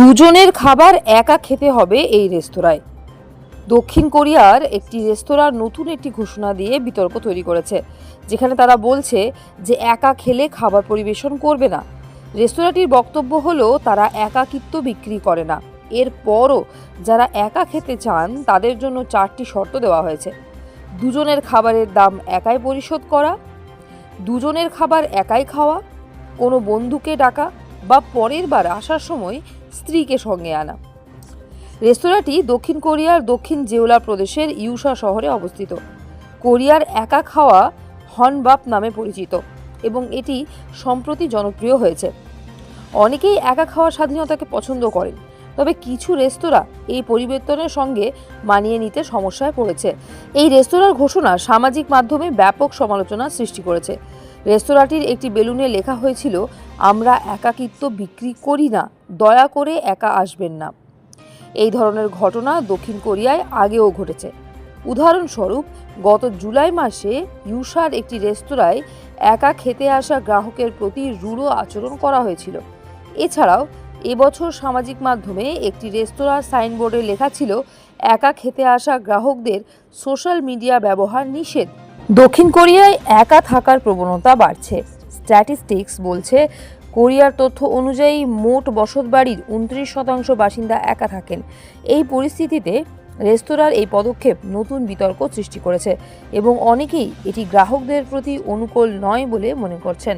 দুজনের খাবার একা খেতে হবে এই রেস্তোরাঁয়। দক্ষিণ কোরিয়ার একটি রেস্তোরাঁর নতুন একটি ঘোষণা দিয়ে বিতর্ক তৈরি করেছে, যেখানে তারা বলছে যে একা খেলে খাবার পরিবেশন করবে না। রেস্তোরাঁটির বক্তব্য হলো, তারা একাকিত্ব বিক্রি করে না। এরপরও যারা একা খেতে চান, তাদের জন্য চারটি শর্ত দেওয়া হয়েছে। দুজনের খাবারের দাম একাই পরিশোধ করা, দুজনের খাবার একাই খাওয়া, কোনো বন্ধুকে ডাকা বা পরের বার আসার সময় স্ত্রীকে সঙ্গে আনা। রেস্তোরাঁটি দক্ষিণ কোরিয়ার দক্ষিণ জেওলা প্রদেশের ইউসা শহরে অবস্থিত। কোরিয়ার একা খাওয়া হনবাপ নামে পরিচিত এবং এটি সম্প্রতি জনপ্রিয় হয়েছে। অনেকেই একা খাওয়ার স্বাধীনতাকে পছন্দ করেন, তবে কিছু রেস্তোরাঁ এই পরিবর্তনের সঙ্গে মানিয়ে নিতে সমস্যায় পড়েছে। এই রেস্তোরাঁর ঘোষণা সামাজিক মাধ্যমে ব্যাপক সমালোচনা সৃষ্টি করেছে। রেস্তোরাঁটির একটি বেলুনে লেখা হয়েছিল, আমরা একাকিত্ব বিক্রি করি না, দয়া করে একা আসবেন না। এই ধরনের ঘটনা দক্ষিণ কোরিয়ায় আগেও ঘটেছে। উদাহরণস্বরূপ, গত জুলাই মাসে ইউসার একটি রেস্তোরাঁয় একা খেতে আসা গ্রাহকের প্রতি রূঢ় আচরণ করা হয়েছিল। এছাড়াও, এবছর সামাজিক মাধ্যমে একটি রেস্তোরাঁর সাইনবোর্ডে লেখা ছিল, একা খেতে আসা গ্রাহকদের সোশ্যাল মিডিয়া ব্যবহার নিষেধ। দক্ষিণ কোরিয়ায় একা থাকার প্রবণতা বাড়ছে। স্ট্যাটিস্টিক্স বলছে, কোরিয়ার তথ্য অনুযায়ী মোট বসতবাড়ির উনত্রিশ শতাংশ বাসিন্দা একা থাকেন। এই পরিস্থিতিতে রেস্তোরাঁর এই পদক্ষেপ নতুন বিতর্ক সৃষ্টি করেছে এবং অনেকেই এটি গ্রাহকদের প্রতি অনুকূল নয় বলে মনে করছেন।